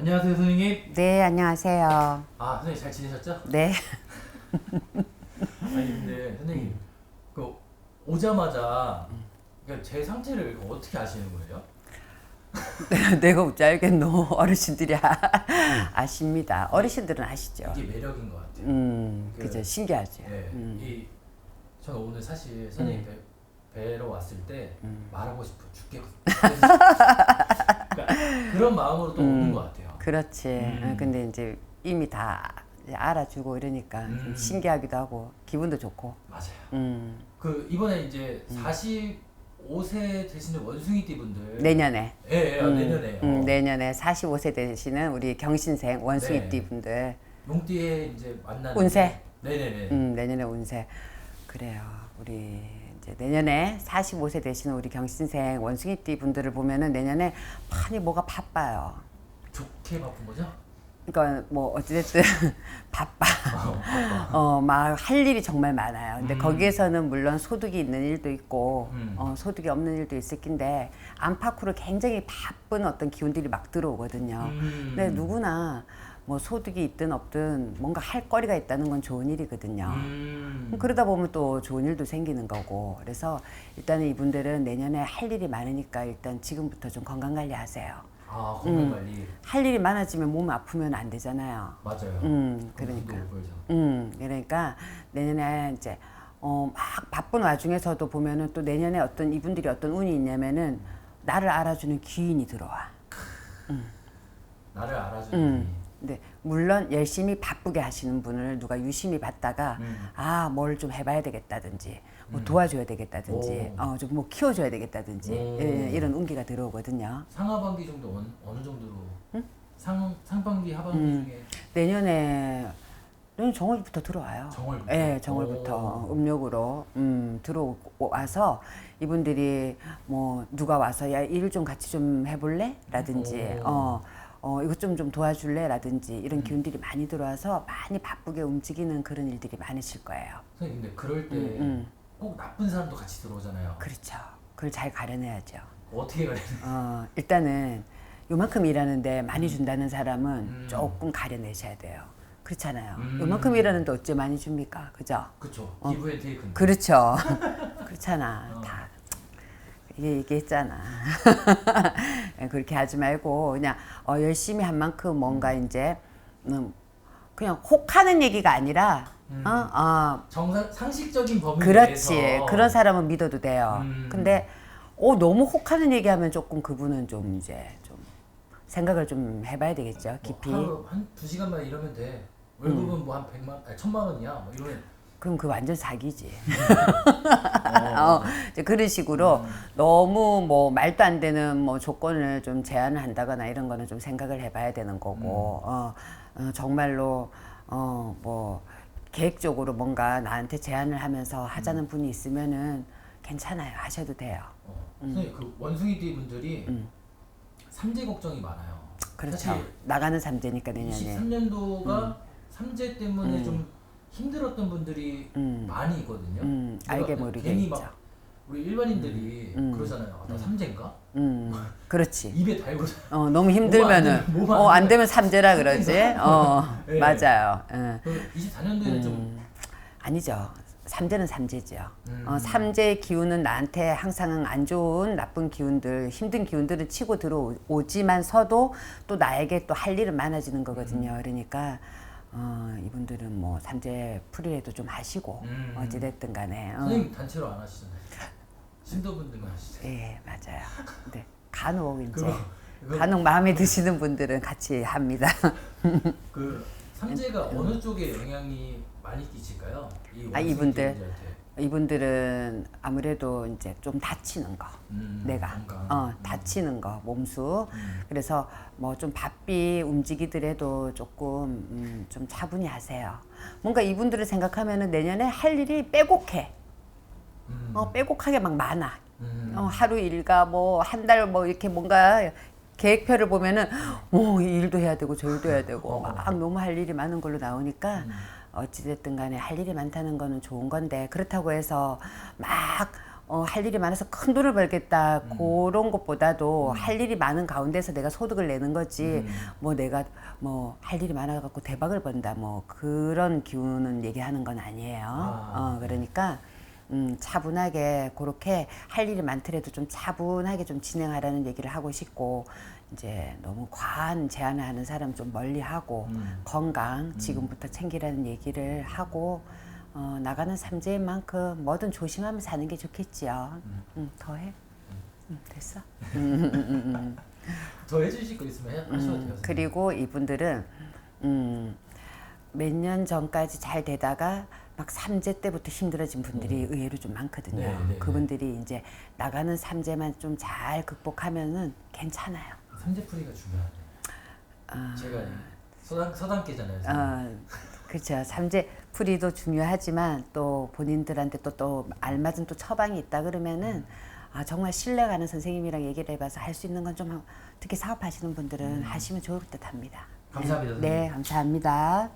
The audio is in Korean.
안녕하세요 선생님. 네, 안녕하세요. 아 선생님 잘 지내셨죠? 네. 아니 근데 선생님 그 오자마자 그러니까 제 상태를 어떻게 아시는 거예요? 내가 어찌 알겠노. 어르신들이 아, 아십니다. 어르신들은 아시죠. 이게 매력인 것 같아요. 음, 그- 그죠. 신기하죠. 네, 이 저는 오늘 사실 선생님 뵈, 뵈러 왔을 때 말하고 싶어 죽겠거든요. 그러니까 그런 마음으로 또 오는 것 같아요. 그렇지. 음. 어, 근데 이제 이미 다 이제 알아주고 이러니까 좀 음. 신기하기도 하고 기분도 좋고. 맞아요. 음, 그 이번에 이제 45세 되시는 원숭이띠 분들 내년에. 예, 예, 음, 내년에 음, 어, 내년에 45세 되시는 우리 경신생 원숭이띠 네. 분들. 용띠에 이제 만나는 운세? 네네네. 음, 내년에 운세. 그래요. 우리 이제 내년에 45세 되시는 우리 경신생 원숭이띠 분들을 보면은 내년에 많이 뭐가 바빠요. 좋게 바쁜 거죠? 그러니까 뭐 어찌됐든 바빠. 어, 바빠. 어, 막 할 일이 정말 많아요. 근데 음. 거기에서는 물론 소득이 있는 일도 있고, 음. 어, 소득이 없는 일도 있을 낀데, 안팎으로 굉장히 바쁜 어떤 기운들이 막 들어오거든요. 음. 근데 누구나 뭐 소득이 있든 없든 뭔가 할 거리가 있다는 건 좋은 일이거든요. 음. 그러다 보면 또 좋은 일도 생기는 거고, 그래서 일단은 이분들은 내년에 할 일이 많으니까 일단 지금부터 좀 건강 관리 하세요. 아 건강 관리 할 일이 많아지면 몸 아프면 안 되잖아요. 맞아요. 음, 그러니까. 음, 그러니까 내년에 이제 어, 막 바쁜 와중에서도 보면은 또 내년에 어떤 이분들이 어떤 운이 있냐면은 나를 알아주는 귀인이 들어와. 나를 알아주는 음. 근데 물론 열심히 바쁘게 하시는 분을 누가 유심히 봤다가 음. 아 뭘 좀 해봐야 되겠다든지 뭐 도와줘야 되겠다든지 오. 어, 좀 뭐 키워줘야 되겠다든지 오. 예, 이런 운기가 들어오거든요. 상하반기 정도 어느, 어느 정도로 상 상반기 하반기 음. 중에 내년에 내년 정월부터 들어와요. 정월부터? 예, 정월부터 오. 음력으로 음, 들어와서 이분들이 뭐 누가 와서 야 일 좀 같이 좀 해볼래? 라든지 오. 어, 어 이것 좀 좀 도와줄래? 라든지 음. 이런 기운들이 많이 들어와서 많이 바쁘게 움직이는 그런 일들이 많으실 거예요. 선생님 근데 그럴 때 꼭 음, 나쁜 사람도 같이 들어오잖아요. 그렇죠. 그걸 잘 가려내야죠. 어떻게 가야 어, 일단은 요만큼 일하는데 많이 준다는 사람은 음. 조금 가려내셔야 돼요. 그렇잖아요. 음. 요만큼 일하는데 어째 많이 줍니까? 그죠? 그쵸 기부 앤 테이크인데 그렇죠. 그렇잖아. 얘기했잖아. 그렇게 하지 말고 그냥 어, 열심히 한 만큼 뭔가 이제 음, 그냥 혹하는 얘기가 아니라 음. 어, 어, 정상 상식적인 범위 그렇지. 내에서 그런 사람은 믿어도 돼요. 음. 근데 어, 너무 혹하는 얘기하면 조금 그분은 좀 이제 좀 생각을 좀 해봐야 되겠죠. 깊이. 뭐 하루 한두 시간만 일하면 돼 월급은 뭐 한 백만 아니 천만 원이야 뭐 이러면 그럼 그 완전 사기지. 어, 어, 이제 그런 식으로 너무 뭐 말도 안 되는 뭐 조건을 좀 제한을 한다거나 이런 거는 좀 생각을 해봐야 되는 거고, 어, 어, 정말로 어, 뭐 계획적으로 뭔가 나한테 제안을 하면서 하자는 분이 있으면은 괜찮아요. 하셔도 돼요. 어. 선생님 그 원숭이띠 분들이 삼재 걱정이 많아요. 음. 그렇죠. 사실 나가는 삼재니까 내년에. 23년도가 삼재 때문에 음. 좀 힘들었던 분들이 음. 많이 있거든요. 음, 그러니까 알게 모르게 괜히 있죠. 막 우리 일반인들이 음. 그러잖아요. 아, 나 삼재인가? 음, 그렇지. 입에 달고 어, 너무 힘들면은 되면- 어, 안 되면 삼재라 그러지. 어, 예. 맞아요. 예. 그 24년도에는 좀 음, 아니죠. 삼재는 삼재죠. 음. 어, 삼재의 기운은 나한테 항상 안 좋은 나쁜 기운들, 힘든 기운들은 치고 들어오지만서도 또 나에게 또 할 일은 많아지는 거거든요. 그러니까 어, 이분들은 뭐 삼재 풀이라도 좀 하시고 음. 어찌됐든 간에 어, 선생님 단체로 안 하시잖아요. 신도분들만 하시잖아요. 예 맞아요. 네 간혹 이제 그거 그거 간혹 마음에 드시는 분들은 같이 합니다. 그 삼재가 어느 쪽에 영향이 많이 끼칠까요? 이 아, 원숭이 이분들? 이분들은 아무래도 이제 좀 다치는 거. 음, 내가. 어 다치는 거 몸수 음. 그래서 뭐 좀 바삐 움직이더라도 조금 음, 좀 차분히 하세요 뭔가 이분들을 생각하면은 내년에 할 일이 빼곡해 음. 어 빼곡하게 막 많아 음. 어, 하루 일과 뭐 한 달 뭐 이렇게 뭔가 계획표를 보면은 뭐이 일도 해야 되고 저 일도 해야 되고 어. 막 너무 할 일이 많은 걸로 나오니까 음. 어찌됐든 간에 할 일이 많다는 거는 좋은 건데 그렇다고 해서 막 어, 할 일이 많아서 큰 돈을 벌겠다 음. 그런 것보다도 할 일이 많은 가운데서 내가 소득을 내는 거지 음. 뭐 내가 뭐 할 일이 많아 갖고 대박을 번다 뭐 그런 기운은 얘기하는 건 아니에요. 아. 어, 그러니까 음, 차분하게 그렇게 할 일이 많더라도 좀 차분하게 좀 진행하라는 얘기를 하고 싶고 이제 너무 과한 제한을 하는 사람 좀 멀리하고 음. 건강 지금부터 챙기라는 얘기를 하고 어, 나가는 삼재인 만큼 뭐든 조심하면서 사는 게 좋겠지요. 음, 더해. 음, 됐어. 더 해주실 거 있으면 해, 하셔도 돼요. 음. 그리고 이분들은 음, 몇 년 전까지 잘 되다가 막 삼재 때부터 힘들어진 분들이 의외로 좀 많거든요. 네, 네, 네. 그분들이 이제 나가는 삼재만 좀 잘 극복하면은 괜찮아요. 삼재풀이가 중요하네. 아. 제가 서당 서당계잖아요. 어, 그렇죠. 삼재 풀이도 중요하지만 또 본인들한테 또 또 알맞은 또 처방이 있다 그러면은 아 정말 신뢰가는 선생님이랑 얘기를 해봐서 할 수 있는 건 좀 특히 사업하시는 분들은 하시면 좋을 듯합니다. 감사합니다, 선생님. 네, 감사합니다.